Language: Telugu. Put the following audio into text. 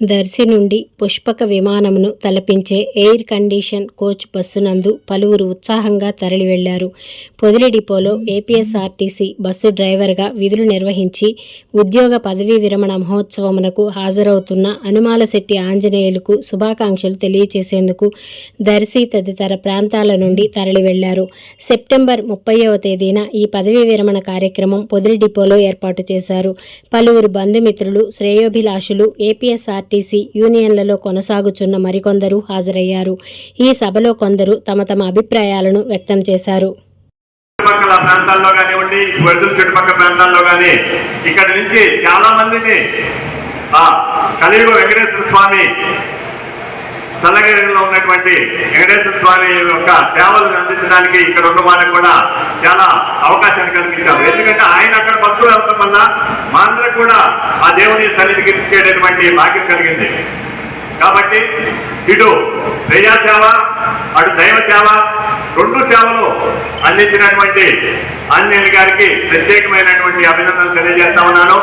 దర్శి నుండి పుష్పక విమానమును తలపించే ఎయిర్ కండిషన్ కోచ్ బస్సు నందు పలువురు ఉత్సాహంగా తరలి వెళ్ళారు పొదిలి డిపోలో ఏపీఎస్ఆర్టీసీ బస్సు డ్రైవర్గా విధులు నిర్వహించి ఉద్యోగ పదవీ విరమణ మహోత్సవమునకు హాజరవుతున్న అనుమాలశెట్టి ఆంజనేయులకు శుభాకాంక్షలు తెలియచేసేందుకు దర్శి తదితర ప్రాంతాల నుండి తరలి వెళ్ళారు సెప్టెంబర్ ముప్పైవ తేదీన ఈ పదవీ విరమణ కార్యక్రమం పొదిలి డిపోలో ఏర్పాటు చేశారు. పలువురు బంధుమిత్రులు శ్రేయోభిలాషులు ఏపీఎస్ఆర్ ఏపీఎస్ఆర్టీసీ యూనియన్లలో కొనసాగుచున్న మరికొందరు హాజరయ్యారు. ఈ సభలో కొందరు తమ తమ అభిప్రాయాలను వ్యక్తం చేశారు. చుట్టుపక్కల ప్రాంతాల్లో కానివ్వండి వరదల చుట్టుపక్కల ప్రాంతాల్లో కానీ ఇక్కడి నుంచి చాలా మందిని కలియుగ వెంకటేశ్వర స్వామి చల్లగిరిలో ఉన్నటువంటి వెంకటేశ్వర స్వామి యొక్క సేవలను అందించడానికి ఇక్కడ ఉన్న వాళ్ళకి కూడా చాలా అవకాశాన్ని కల్పించారు. ఎందుకంటే ఆయన అక్కడ భక్తులు అవడం వల్ల కూడా ఆ దేవుని సన్నిధికి చేయడటువంటి భాగ్యం కలిగింది. కాబట్టి ఇటు ప్రజాసేవ అటు దైవ సేవ రెండు సేవలు అందించినటువంటి ఆంజనేయులు గారికి ప్రత్యేకమైనటువంటి అభినందనలు తెలియజేస్తా ఉన్నాను.